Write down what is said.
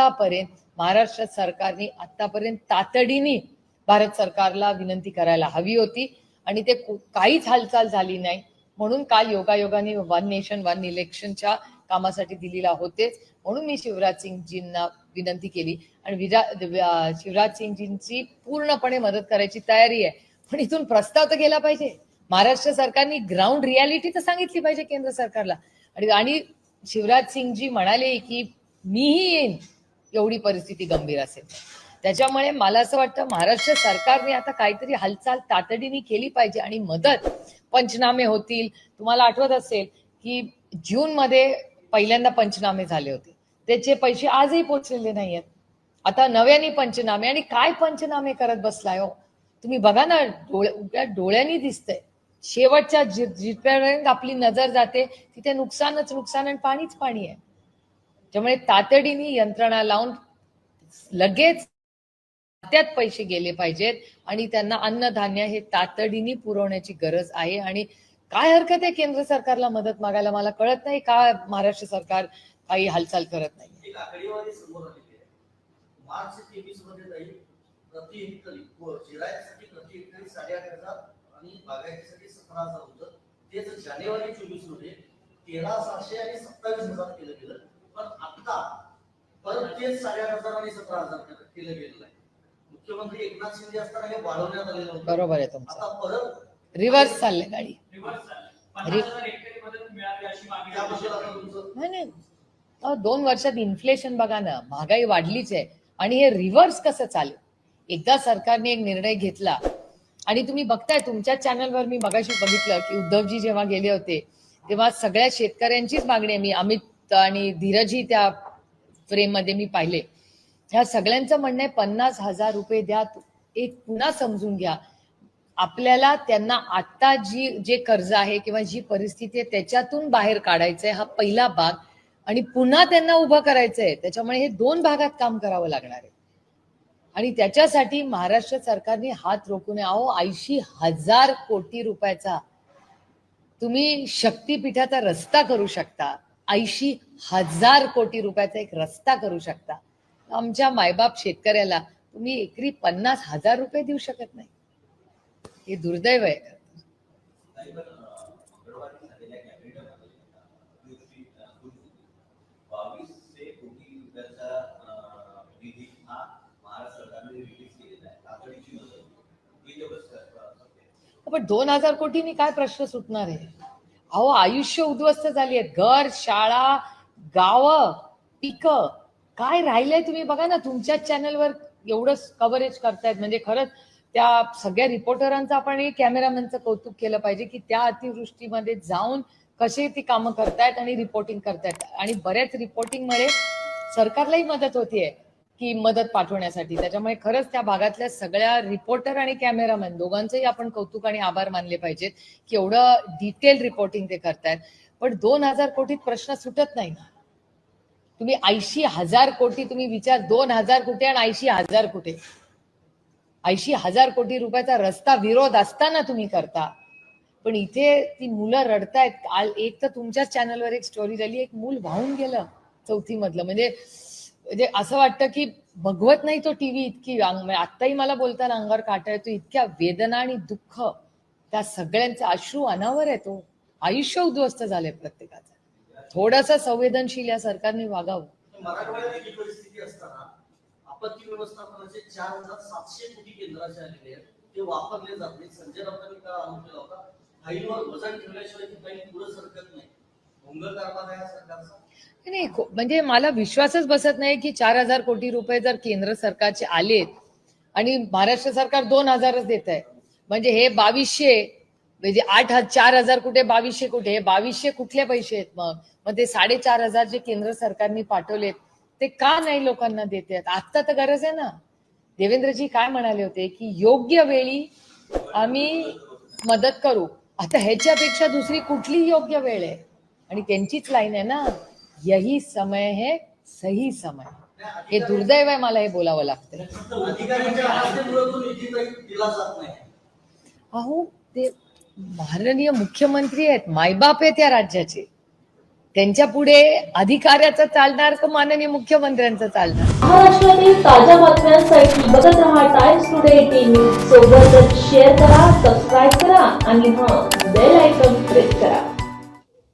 आतापर्यंत महाराष्ट्र सरकारने आतापर्यंत तातडीने भारत सरकारला विनंती करायला हवी होती आणि ते काहीच हालचाल झाली नाही. म्हणून काल योगायोगाने वन नेशन वन इलेक्शनच्या कामासाठी दिलेला होतेच. म्हणून मी शिवराज सिंगजींना विनंती केली. आणि विरा शिवराज सिंगजींची पूर्णपणे मदत करायची तयारी आहे. पण इथून प्रस्ताव तर गेला पाहिजे. महाराष्ट्र सरकारने ग्राउंड रियालिटी तर सांगितली पाहिजे केंद्र सरकारला. आणि आणि शिवराज सिंगजी म्हणाले की मीही येईन. एवढी परिस्थिती गंभीर असेल. त्याच्यामुळे मला असं वाटतं महाराष्ट्र सरकारने आता काहीतरी हालचाल तातडीने केली पाहिजे आणि मदत पंचनामे होतील. तुम्हाला आठवत असेल की जून मध्ये पहिल्यांदा पंचनामे झाले होते. त्याचे पैसे आजही पोचलेले नाहीयेत. आता नव्याने पंचनामे आणि काय पंचनामे करत बसलाय हो? तुम्ही बघा ना डोळ्या डोळ्यांनी दिसतंय. शेवटच्या जिथपर्यंत आपली नजर जाते. तिथे नुकसानच नुकसान आणि पाणीच पाणी आहे. त्यामुळे तातडीने यंत्रणा लावून लगेच त्यात पैसे गेले पाहिजेत आणि त्यांना अन्नधान्य हे तातडीने पुरवण्याची गरज आहे. आणि काय हरकत आहे केंद्र सरकारला मदत मागायला? मला कळत नाही का महाराष्ट्र सरकार काही हालचाल करत नाही? आणि बागायतीसाठी सतरा हजार होतं. तेच जानेवारी चोवीसमध्ये तेरा सहाशे आणि सत्तावीस हजार केलं गेलं. पण आता परत तेच साडेआठ हजार आणि सतरा हजार केलं गेलेलं आहे. मुख्यमंत्री एकनाथ शिंदे असताना हे वाढवण्यात आलेलं होतं. बरोबर आहे तुमचं. आता परत रिव्हर्स चाललंय गाडी. रिव्हर्स झालं. पन्नास हजार हेक्टरी मदत मिळावी अशी मागणी त्याबद्दल आता आहे. तुमचं नाही नाही. अहो, दोन वर्षात इन्फ्लेशन बघा ना. महागाई वाढलीच आहे. आणि हे रिव्हर्स कसं चालेल? एकदा सरकारने एक निर्णय घेतला. आणि तुम्ही बघताय तुमच्या चॅनलवर मी मगाशी बघितलं की उद्धवजी जेव्हा गेले होते तेव्हा सगळ्या शेतकऱ्यांचीच मागणी आहे. मी अमित आणि धीरजही त्या फ्रेममध्ये मी पाहिले. ह्या सगळ्यांचं म्हणणं आहे पन्नास हजार रुपये द्या एक पुन्हा समजून घ्या. आपल्याला त्यांना आता जी जे कर्ज आहे किंवा जी परिस्थिती आहे त्याच्यातून बाहेर काढायचंय हा पहिला भाग. आणि पुन्हा त्यांना उभं करायचंय. त्याच्यामुळे हे दोन भागात काम करावं लागणार आहे. आणि त्याच्यासाठी महाराष्ट्र सरकारने हात रोखू नये. अहो ऐंशी हजार कोटी रुपयाचा तुम्ही शक्तीपीठाचा रस्ता करू शकता. ऐंशी हजार कोटी रुपयाचा एक रस्ता करू शकता. आमच्या मायबाप शेतकऱ्याला तुम्ही एकरी पन्नास हजार रुपये देऊ शकत नाही. हे दुर्दैव आहे. पण दोन हजार कोटींनी काय प्रश्न सुटणार आहे? अहो आयुष्य उद्ध्वस्त झाली आहेत. घर शाळा गावं पिकं. काय राहिलंय तुम्ही? बघा ना तुमच्याच चॅनलवर एवढं कव्हरेज करतायत. म्हणजे खरंच त्या सगळ्या रिपोर्टरांचं आपण कॅमेरामॅनचं कौतुक केलं पाहिजे की त्या अतिवृष्टीमध्ये जाऊन कसे ती कामं करतायत आणि रिपोर्टिंग करतायत. आणि बऱ्याच रिपोर्टिंगमुळे सरकारलाही मदत होतीये. की मदत पाठवण्यासाठी. त्याच्यामुळे खरंच त्या भागातल्या सगळ्या रिपोर्टर आणि कॅमेरामॅन दोघांचंही आपण कौतुक आणि आभार मानले पाहिजेत की एवढं डिटेल रिपोर्टिंग ते करतायत. पण दोन हजार कोटीत प्रश्न सुटत नाही ना. तुम्ही ऐंशी हजार कोटी तुम्ही विचार दोन हजार कुठे आणि ऐंशी हजार कुठे ऐंशी हजार कोटी रुपयाचा रस्ता विरोध असताना तुम्ही करता. पण इथे ती मुलं रडतायत. काल एक तर तुमच्याच चॅनलवर एक स्टोरी झाली. एक मूल वाहून गेलं चौथी मधलं म्हणजे म्हणजे असं वाटतं की भगवत नाही तो टीव्ही इतकी म्हणजे आत्ताही मला बोलताना अंगावर काटा येतो इतक्या वेदना आणि दुःख त्या सगळ्यांचा अश्रू अनावर आहे तो. आयुष्य उद्ध्वस्त झालंय प्रत्येकाचं. थोडस संवेदनशील या सरकारने वागावं. मराठवाड्यात परिस्थिती असताना आपत्ती व्यवस्थापनाचे चार हजार सातशे कोटी केंद्राचे आलेले आहेत. ते वापरले जात नाही संजय राऊतांनी काल आरोप केला होता फाईलवर वजन ठेवल्याशिवाय ती पुढे सरकत नाही. नाही म्हणजे मला विश्वासच बसत नाही की चार हजार कोटी रुपये जर केंद्र सरकारचे आलेत आणि महाराष्ट्र सरकार दोन हजारच देत आहे. म्हणजे हे बावीसशे म्हणजे आठ चार हजार कुठे बावीसशे कुठे हे बावीसशे कुठले पैसे आहेत मग? मग ते साडेचार हजार जे केंद्र सरकारने पाठवलेत ते का नाही लोकांना देत आहेत? आता तर गरज आहे ना. देवेंद्रजी काय म्हणाले होते की योग्य वेळी आम्ही मदत करू. आता ह्याच्यापेक्षा दुसरी कुठली योग्य वेळ आहे. आणि त्यांचीच लाईन आहे ना यही समय है सही समय हे. दुर्दैव आहे मला हे बोलावं लागतंय. फक्त अधिकाऱ्यांच्या अवस्थेमुळे तो निधी दिला जात नाही. अहो ते माननीय मुख्यमंत्री आहेत मायबाप आहेत या राज्याचे. त्यांच्या पुढे अधिकाऱ्याचं चालणार का माननीय मुख्यमंत्र्यांचं चालणार? महाराष्ट्रातील ताज्या बातम्यांसाठी बघत रहा टाइम्स टुडे टीव्ही सोबतच शेअर करा सबस्क्राईब करा आणि हां बेल आयकॉन प्रेस करा.